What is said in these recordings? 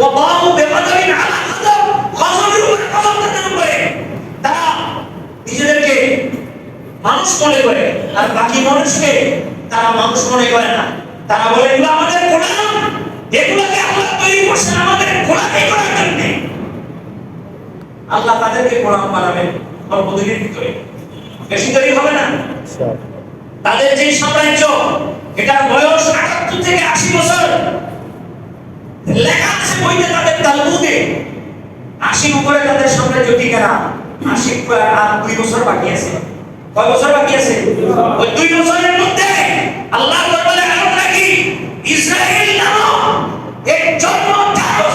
وباءوا بغضب على غضب غضবের উপরে গজব তাদের উপরে তারা নিজেদেরকে মানুষ মনে করে আর বাকি মানুষকে তারা মানুষ মনে করে না। তারা বলে এগুলো আমাদের কোরআন এগুলোকে আল্লাহ তৈরি করছেন আমাদের কোরআনই করার আল্লাহ তাদেরকে কোরআন অল্প দিনের বেশি দেরি হবে না। তাদের যে সাম্রাজ্য এটা বয়স আটাত্তর থেকে আশি বছর। লেখা আছে বইতে তাদের তালমুদে আশির উপরে তাদের সামনে টিকে না আশি আর দুই বছর বাকি আছে। কয় বছর বাকি আছে? ওই দুই বছরের মধ্যে আল্লাহ বলে নাকি ইসরায়েল নামক এক জন্ম জাগজ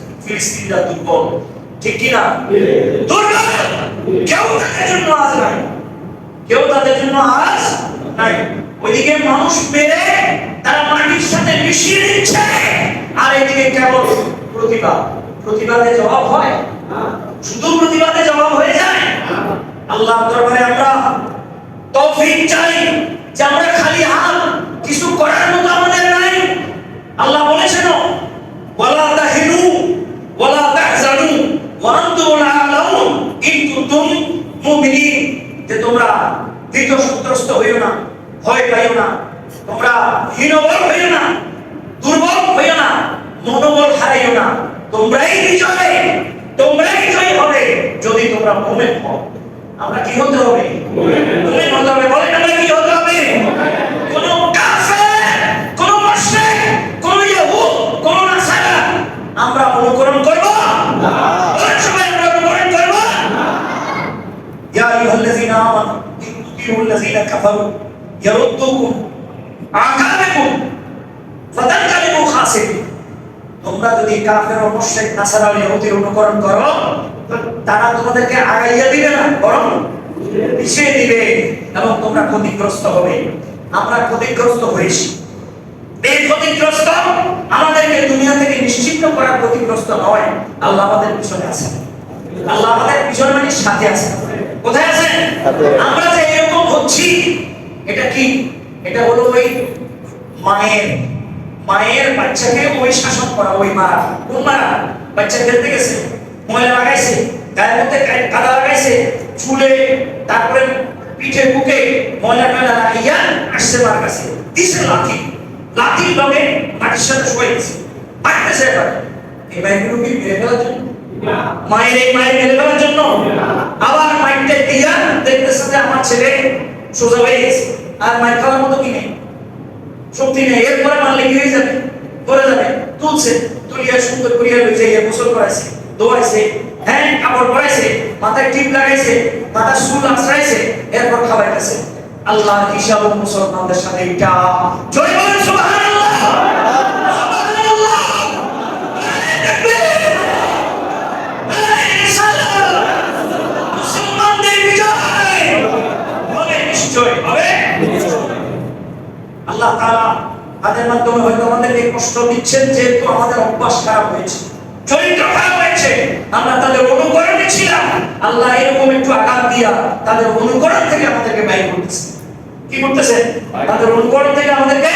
ফিলিস্তিনরা দুর্বল। ঠিক কি না দুর্বল? কেউ তাদের জন্য আজ নাই। কেউ তাদের জন্য আজ নাই। ওইদিকে মানুষ মেরে তারা মাটির সাথে মিশিয়ে দিচ্ছে আর এদিকে কেবল প্রতিবাদ। প্রতিবাদে জবাব হয়। শুধু প্রতিবাদে জবাব হয়ে যায়? আল্লাহ দরবারে আমরা তৌফিক চাই যে আমরা খালি হাত, কিছু করার মতো আমাদের নাই। আল্লাহ বলেছেন ওয়ালা যে তোমরা দ্বিতীয় সন্ত্রস্ত হইও না ভয় পাইও না তোমরা হীনবল হইও না দুর্বল হইও না মনোবল হারাইও না তোমরাই বিজয় তোমরাই জয় হবে যদি তোমরা মুমিন হও। আমরা কি হতে হবে? মুমিন। হতে হবে বলেন আমরা কি হতে হবে কোন কাফের কোন মুশরিক কোন ইহুদ কোন নাসারা আমরা অনুকরণ করব না বলেন সবাই আমরা অনুকরণ করব ইয়া আইয়ুহাল্লাযীনা আমানু ইন তুতিউল্লাযীনা কাফারু ইয়ারুদ্দুকুম আকাবাকুম ফাতানকালিবু খাসিরিন তোমরা যদি কাফের ও মুশরিক নাসারা ইহুদির অনুকরণ করো তারা তোমাদেরকে আগাইয়া দিবে না বরং পিছিয়ে দিবে এবং তোমরা ক্ষতিগ্রস্ত হবে। আমরা ক্ষতিগ্রস্ত হয়েছি। এই ক্ষতিগ্রস্ত আমাদেরকে দুনিয়া থেকে নিশ্চিন্ন করার ক্ষতিগ্রস্ত নয় আল্লাহ আমাদের পিছনে আছে আল্লাহ আমাদের পিছনে মানে সাথে আছে কোথায় আছে আমরা যে হচ্ছি এটা কি? এটা হলো ওই মায়ের মায়ের বাচ্চাকে ওই শাসন করা ওই মারা কোন মারা বাচ্চা খেলতে গেছে ময়লা লাগাইছে গায়ের মধ্যে কাদা লাগাইছে চুলে তারপরে পিঠে বুকে ময়লা টয়লা লাগাইয়া আসছে মার কাছে। দিছে লাঠি লাঠির লগে মাটির সাথে শুয়ে গেছে। মারতেছে এবার। এই মায়েরগুলো কি মেরে ফেলার জন্য? মায়ের এই মায়ের মেরে ফেলার জন্য? আবার মাইকটা দিয়া দেখতেছে যে আমার ছেলে সোজা হয়ে গেছে। আর মায়ের খালার মতো কি নেই? শক্তি নেই। এরপরে মারলে কি হয়ে যাবে? পরে যাবে। তুলছে। তুলিয়া সুন্দর করিয়া লইছে ইয়ে গোসল করাইছে দোয়াইছে হ্যাঁ কাপড় পরাইছে, মাথায় টিপ লাগাইছে মাথার চুল আশ্রাইছে এরপর খাওয়াইতেছে আল্লাহ হিসাব মুসলমানদের সাথে এটা। জয় বলেন সুবহানাল্লাহ! নিশ্চয় হবে আল্লাহ তাআলা তাদের মাধ্যমে হয়তো আমাদেরকে কষ্ট দিচ্ছেন, যেহেতু আমাদের অভ্যাস খারাপ হয়েছে। চরিত্র খারাপ হয়েছে। আমরা তাদের অনুকরণে ছিলাম। আল্লাহ এরকম একটু আঘাত দিয়া তাদের অনুকরণ থেকে আমাদেরকে ব্যয় করতেছে। কি করতেছে? তাদের অনুকরণ থেকে আমাদেরকে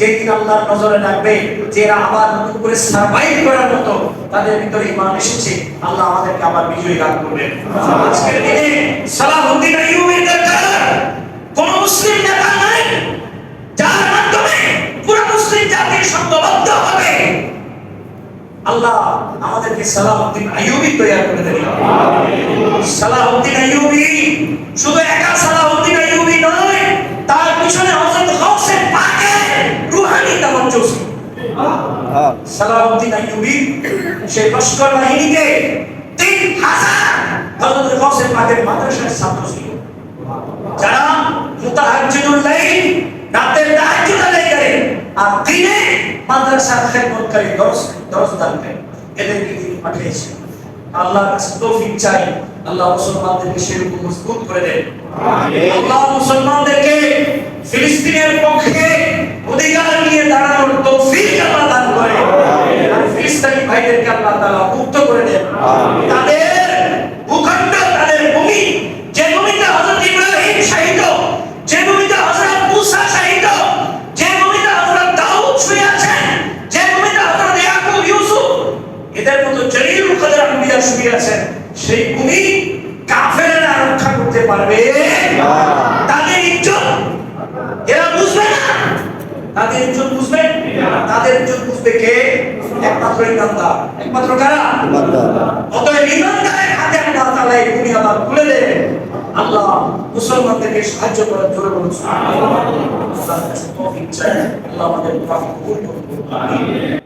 যেদিন আল্লাহর নজরে রাখবে যে এরা আবার নতুন করে সার্ভাইভ করার মতো, তাদের ভিতরে ইমান এসেছে। আল্লাহ আমাদেরকে আবার বিজয়ী দান করবেন। আজকের দিনে সালাহুদ্দিন আইয়ুবের দরকার কোন মুসলিম নেতা নাই, যার মাধ্যমে পুরো মুসলিম জাতির সংঘবদ্ধ হবে। আল্লাহ আমাদেরকে সালাহুদ্দিন আইয়ুবী তৈরি করে দেবেন। সালাহুদ্দিন আইয়ুবী শুধু সালাহুদ্দিন আইয়ুবী সেই লস্কর বাহিনীকে তিন হাজার হযরত গাউসে পাকের মাদ্রাসার ছাত্র ছিল। যারা মুতাহাজ্জিদুল লাইল রাতের তাহাজ্জুদ আদায় করে আর দিনে মাদ্রাসার খেদমতকারী দরস দরস দান করে এদেরকে তিনি পাঠিয়েছেন। আল্লাহর কাছে তৌফিক চাই আল্লাহ মুসলমানদেরকে সেরকম মজবুত করে দেন। আল্লাহ মুসলমানদেরকে ফিলিস্তিনের পক্ষে অধিকার নিয়ে দাঁড়ানোর তৌফিক আল্লাহ দান করে আর ফিলিস্তিনি ভাইদেরকে আল্লাহ তাআলা মুক্ত করে দেন তাদের ভূখণ্ড তাদের ভূমি যে ভূমিতে হযরত ইব্রাহিম শাহিদ যে ভূমিতে হযরত মুসা শাহিদ যে ভূমিতে হযরত দাউদ শুয়ে আছেন যে ভূমিতে হযরত ইয়াকুব ইউসুফ এদের মতো জলিল কদর আম্বিয়া শুয়ে আছেন সেই ভূমি কাফেররা রক্ষা করতে পারবে? তাদের ইজ্জত। এরা বুঝবে না। তাদের ইজ্জত বুঝবে? তাদের ইজ্জত বুঝবে কে? একমাত্র ইমানদার। একমাত্র কারা? অতএব ইমানদারের হাতে আল্লাহ তাআলা এই ভূমি আবার তুলে দেন। আল্লাহ মুসলমানদেরকে সাহায্য করার জন্য বলছেন। আল্লাহ। কাছে তৌফিক চাই। আল্লাহ আমাদের তৌফিক কবুল করুন।